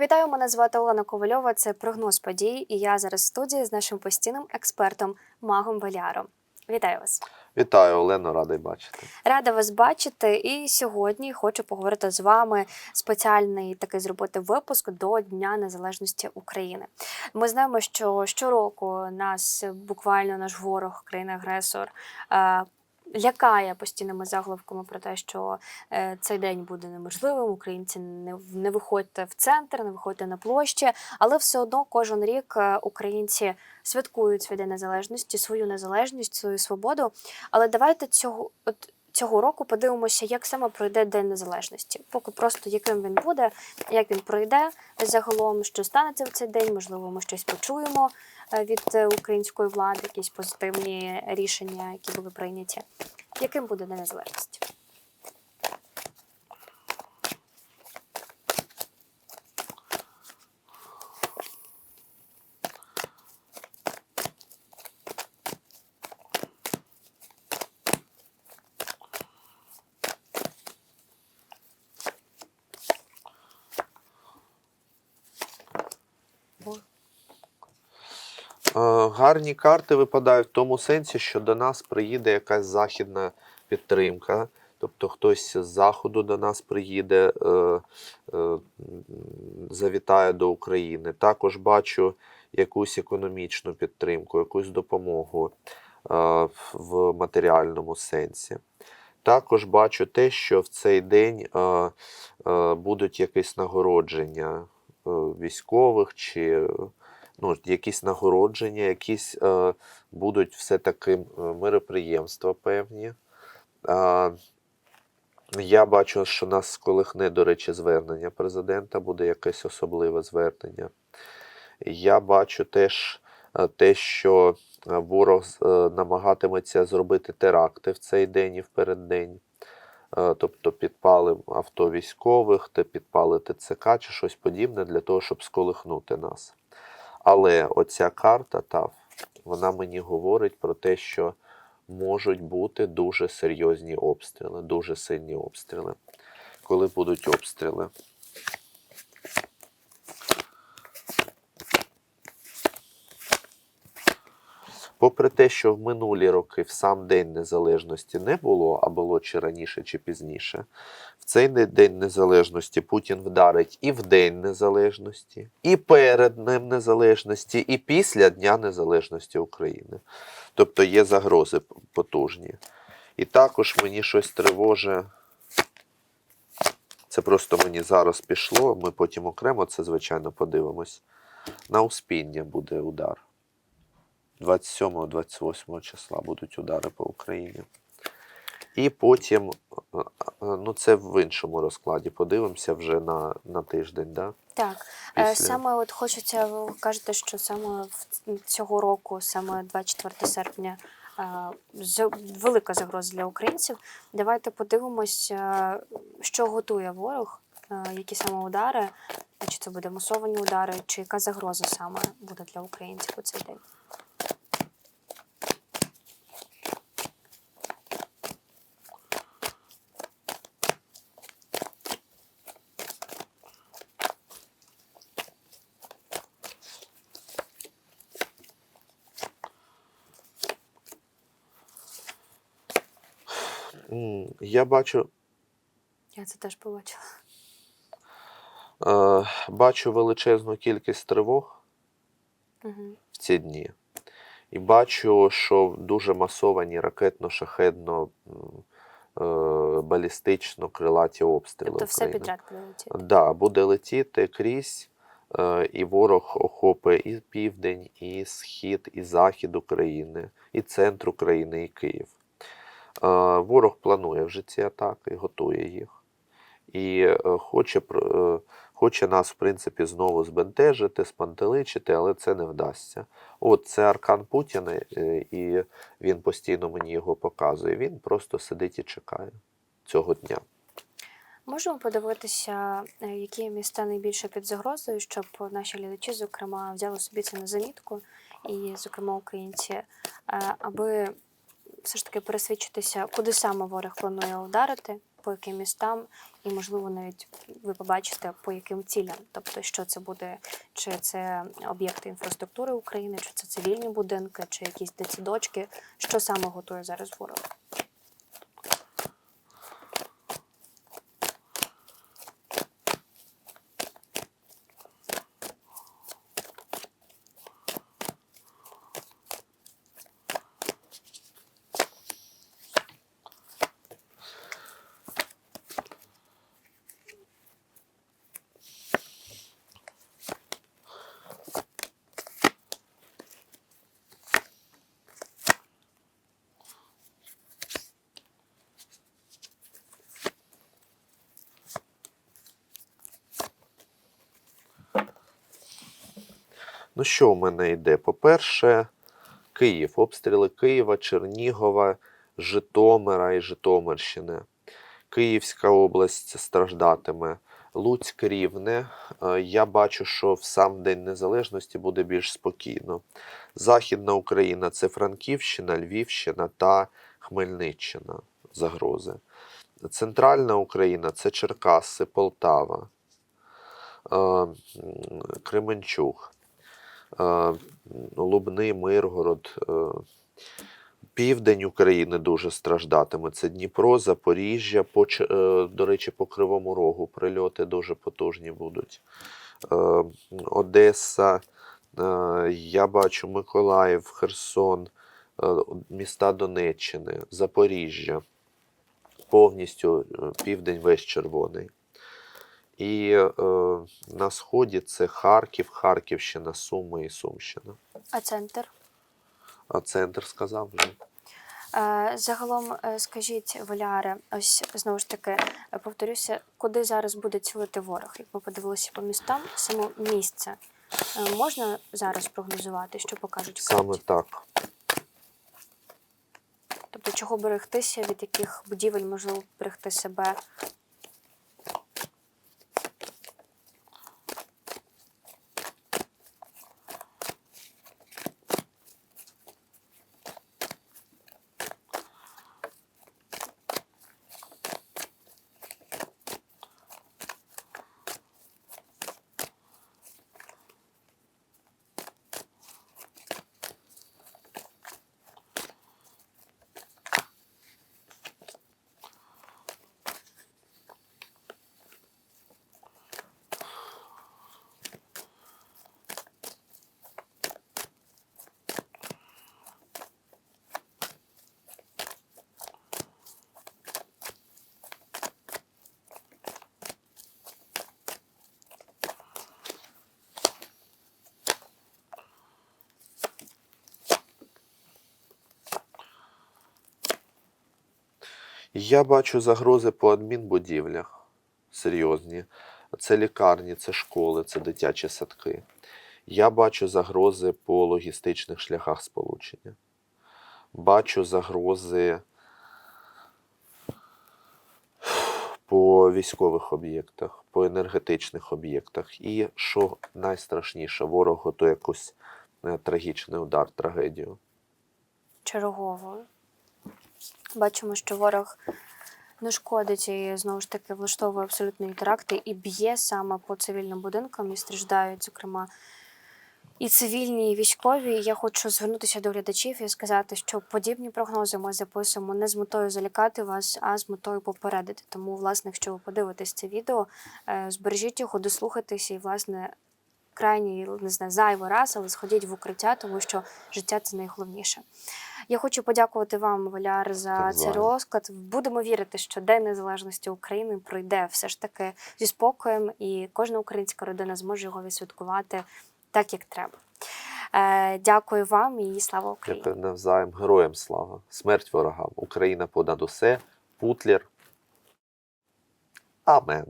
Вітаю, мене звати Олена Ковальова. Це прогноз подій. І я зараз в студії з нашим постійним експертом Магом Валяром. Вітаю вас! Вітаю, Олено, радий бачити. Рада вас бачити. І сьогодні хочу поговорити з вами спеціальний такий зробити випуск до Дня Незалежності України. Ми знаємо, що щороку нас буквально наш ворог, країна-агресор. Лякає постійними заголовками про те, що е, цей день буде неможливим. Українці не, не виходьте в центр, не виходьте на площі, але все одно кожен рік е, українці святкують свій день незалежності, свою незалежність, свою свободу. Але давайте цього от цього року подивимося, як саме пройде День Незалежності. Поки просто яким він буде, як він пройде загалом, що станеться в цей день. Можливо, ми щось почуємо е, від е, української влади, якісь позитивні рішення, які були прийняті. Яким буде День Незалежності? Гарні карти випадають в тому сенсі, що до нас приїде якась західна підтримка. Тобто хтось з заходу до нас приїде, е, е, завітає до України. Також бачу якусь економічну підтримку, якусь допомогу е, в матеріальному сенсі. Також бачу те, що в цей день е, е, будуть якісь нагородження е, військових чи ну, якісь нагородження, якісь е, будуть все-таки е, мироприємства певні. Е, я бачу, що нас сколихне, до речі, звернення президента, буде якесь особливе звернення. Я бачу теж е, те, що е, ворог намагатиметься зробити теракти в цей день і в переддень. Тобто підпали авто військових, підпали ТЦК чи щось подібне для того, щоб сколихнути нас. Але оця карта ТАВ, вона мені говорить про те, що можуть бути дуже серйозні обстріли, дуже сильні обстріли. Коли будуть обстріли? Попри те, що в минулі роки в сам День Незалежності не було, а було чи раніше, чи пізніше, цей День Незалежності Путін вдарить і в День Незалежності, і перед Днем Незалежності, і після Дня Незалежності України. Тобто є загрози потужні. І також мені щось тривоже. Це просто мені зараз пішло. Ми потім окремо це, звичайно, подивимось. На Успіння буде удар. 27-28 числа будуть удари по Україні. І потім, е, е, ну це в іншому розкладі. Подивимося вже на, на тиждень. Да? Так, е, Після. саме от хочеться, ви кажете, що саме в цього року, саме 24 серпня, велика загроза для українців. Давайте подивимось, е, що готує ворог, які саме удари, чи це буде масовані удари, чи яка загроза саме буде для українців у цей день. Я бачу, Я це теж побачила. е, бачу величезну кількість тривог Угу. в ці дні. І бачу, що дуже масовані ракетно-шахедно, е, балістично крилаті обстріли. Тобто все підряд буде летіти. Да, буде летіти крізь, е, і ворог охопить і південь, і схід, і захід України, і центр України, і Київ. Ворог планує вже ці атаки, готує їх. І е, хоче, е, хоче нас, в принципі, знову збентежити, спантеличити, але це не вдасться. От це аркан Путіна, е, і він постійно мені його показує. Він просто сидить і чекає цього дня. Можемо подивитися, які міста найбільше під загрозою, щоб наші глядачі, зокрема, взяли собі це на замітку, і, зокрема, українці, аби все ж таки пересвідчитися, куди саме ворог планує ударити, по яким містам, і можливо навіть ви побачите по яким цілям. Тобто, що це буде, чи це об'єкти інфраструктури України, чи це цивільні будинки, чи якісь дитсадочки, що саме готує зараз ворог. Ну, що в мене йде? По-перше, Київ, обстріли Києва, Чернігова, Житомира і Житомирщини. Київська область страждатиме. Луцьк рівне. Е, Я бачу, що в сам День Незалежності буде більш спокійно. Західна Україна це Франківщина, Львівщина та Хмельниччина. Загрози. Центральна Україна це Черкаси, Полтава, е, е, Лубни, Миргород. е, Південь України дуже страждатиме. Це Дніпро, Запоріжжя, по, е, до речі, по Кривому Рогу прильоти дуже потужні будуть. Е, Одеса, е, я бачу Миколаїв, Херсон, е, міста Донеччини, Запоріжжя. Повністю е, південь весь червоний. І е, на сході це Харків, Харківщина, Суми і Сумщина. А центр? А центр сказав вже. Е, Загалом, е, скажіть, Валяре, ось знову ж таки повторюся, куди зараз буде цілити ворог? Як ми подивилися по містам, само місце е, можна зараз прогнозувати, що покажуть Саме карті? так. Тобто, чого берегтися, від яких будівель можливо берегти себе? Я бачу загрози по адмінбудівлях серйозні. Це лікарні, це школи, це дитячі садки. Я бачу загрози по логістичних шляхах сполучення. Бачу загрози по військових об'єктах, по енергетичних об'єктах. І що найстрашніше, ворог готує якийсь е, трагічний удар, трагедію. чергово. Бачимо, що ворог не шкодить і знову ж таки влаштовує абсолютні теракти і б'є саме по цивільним будинкам, і страждають, зокрема, і цивільні, і військові. Я хочу звернутися до глядачів і сказати, що подібні прогнози ми записуємо не з метою залякати вас, а з метою попередити. Тому, власне, якщо ви подивитесь це відео, е, збережіть його, дослухайтеся і, власне, крайній, не знаю, зайвий раз, але сходіть в укриття, тому що життя це найголовніше. Я хочу подякувати вам, Валяр, за Так цей розклад. Будемо вірити, що День Незалежності України пройде все ж таки зі спокоєм, і кожна українська родина зможе його відсвяткувати так, як треба. Е, дякую вам і слава Україні! Дякую навзаєм. Героям слава. Смерть ворогам. Україна понад усе. Путлер. Амен.